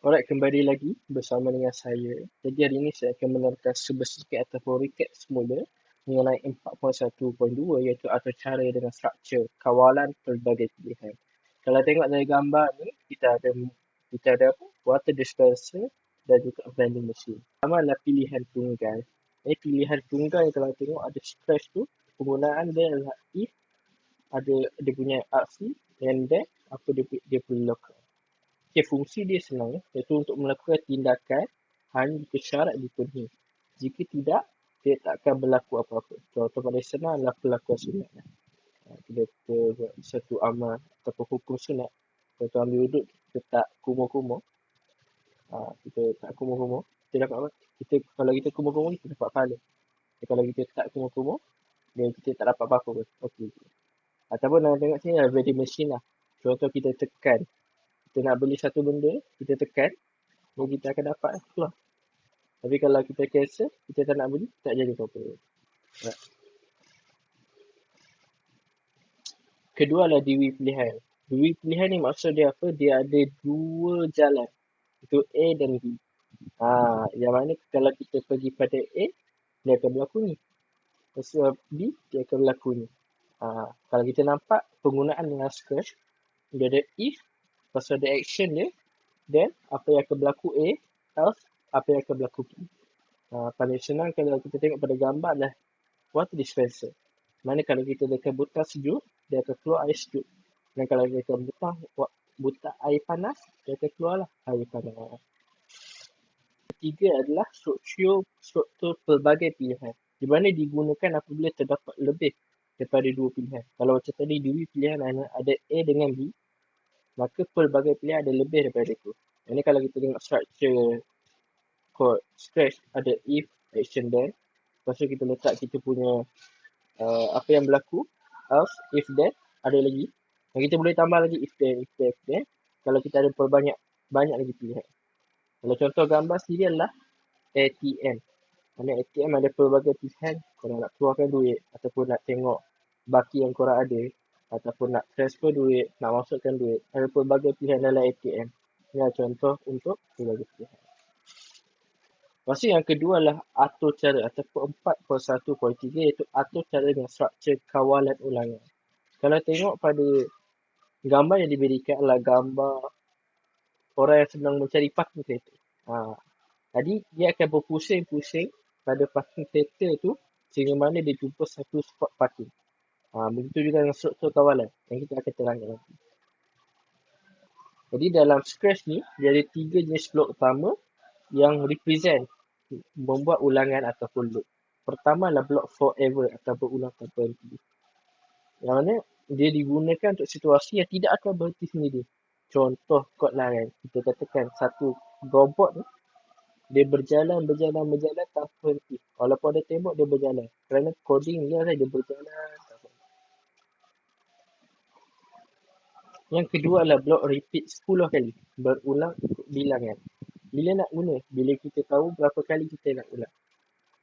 Alright, kembali lagi bersama dengan saya. Jadi hari ini saya akan menerangkan sebesikit ataupun recap semula mengenai 4.1.2 iaitu atur cara dengan struktur kawalan pelbagai pilihan. Kalau tengok dari gambar ni, kita ada kita ada apa? Water dispenser dan juga vending machine. Pertama adalah pilihan tunggal. Ini pilihan tunggal kalau tengok ada scratch tu, penggunaan dia adalah if ada dia punya aksi and then apa dia, dia perlu lakukan. Okay, fungsi dia senang iaitu untuk melakukan tindakan hanya jika syarat dipenuhi. Jika tidak, dia tak akan berlaku apa-apa. Contoh paling senang adalah pelakuan sunat. Ha, kita, kita buat satu amal ataupun hukum sunat. Contoh ambil wuduk, kita tak kumur-kumur. Ha, kita tak kumur-kumur. Kita dapat apa? Kita, kalau kita kumur-kumur, kita dapat pahala. Kalau kita tak kumur-kumur, dan kita tak dapat apa-apa pun. Okey. Ataupun nak tengok sini ada vending machine lah. Contoh kita tekan kita nak beli satu benda, kita tekan, dan kita akan dapat keluar. Tapi kalau kita cancel, kita tak nak beli, tak jadi apa-apa. Right. Kedua adalah diwi pilihan. Diwi pilihan ni maksud dia apa? Dia ada dua jalan. Itu A dan B. Ha, yang mana kalau kita pergi pada A, dia akan berlaku ni. Lepas B, dia akan berlaku ni. Ha, kalau kita nampak penggunaan dengan scratch, dia ada if pasal ada action dia then apa yang akan berlaku A else apa yang akan berlaku B. Uh, paling senang kalau kita tengok pada gambar adalah water dispenser mana kalau kita tekan butang sejuk dia akan keluar air sejuk. Dan kalau kita tekan butang butang air panas dia akan keluar lah air panas. Ketiga adalah struktur struktur pelbagai pilihan. Di mana digunakan apabila terdapat lebih daripada dua pilihan. Kalau macam tadi dua pilihan ada A dengan B, maka pelbagai pilihan ada lebih daripada itu. Ini kalau kita tengok structure code stretch ada if, action then. Lepas tu kita letak kita punya uh, apa yang berlaku, else, if then, ada lagi. Dan kita boleh tambah lagi if then, if then, if then. Kalau kita ada perbanyak, banyak lagi pilihan. Kalau contoh gambar sendiri adalah ATM. Mana ATM ada pelbagai pilihan. Kalau nak keluarkan duit ataupun nak tengok baki yang korang ada, ataupun nak transfer duit, nak masukkan duit. Ada pelbagai pilihan dalam ATM. Ini adalah contoh untuk pelbagai pilihan. Lepas yang kedua adalah atur cara ataupun 4.1.3 iaitu atur cara dengan struktur kawalan ulangan. Kalau tengok pada gambar yang diberikan adalah gambar orang yang sedang mencari parking kereta. Ha. Jadi dia akan berpusing-pusing pada parking kereta tu sehingga mana dia jumpa satu spot parking. Ha, begitu juga dengan struktur kawalan yang kita akan terangkan nanti. Jadi dalam Scratch ni, dia ada tiga jenis blok utama yang represent membuat ulangan ataupun loop. Pertama adalah blok forever atau berulang tanpa henti. Yang mana dia digunakan untuk situasi yang tidak akan berhenti sendiri. Contoh kod lain, kita katakan satu robot ni, dia berjalan, berjalan, berjalan tanpa henti. Walaupun ada tembok, dia berjalan. Kerana coding dia, dia berjalan Yang kedua adalah blok repeat 10 kali. Berulang bilangan. Bila nak guna? Bila kita tahu berapa kali kita nak ulang.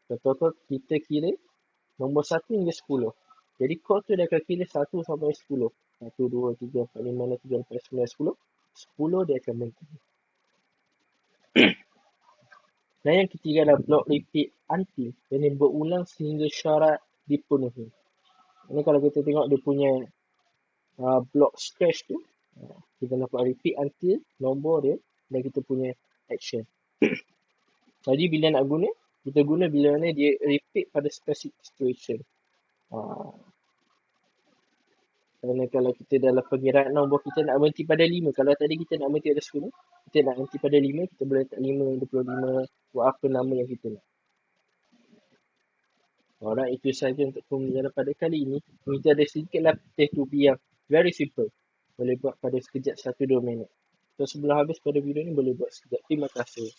Contoh kita kira nombor 1 hingga 10. Jadi kod tu dia akan kira 1 sampai 10. 1, 2, 3, 4, 5, 6, 7, 8, 9, 10. 10 dia akan berhenti. Dan yang ketiga adalah blok repeat until. Yang berulang sehingga syarat dipenuhi. Ini kalau kita tengok dia punya uh, block scratch tu uh, kita dapat repeat until nombor dia dan kita punya action. Jadi bila nak guna kita guna bila mana dia repeat pada specific situation. Uh, kerana kalau kita dalam pengiraan nombor kita nak berhenti pada 5 kalau tadi kita nak berhenti pada 10 kita nak berhenti pada 5 kita boleh letak 5, 25 buat apa nama yang kita nak. Alright, itu sahaja untuk pembelajaran pada kali ini. Kita ada sedikitlah test to be yang Very simple. Boleh buat pada sekejap satu dua minit. So sebelum habis pada video ni boleh buat sekejap. Terima kasih.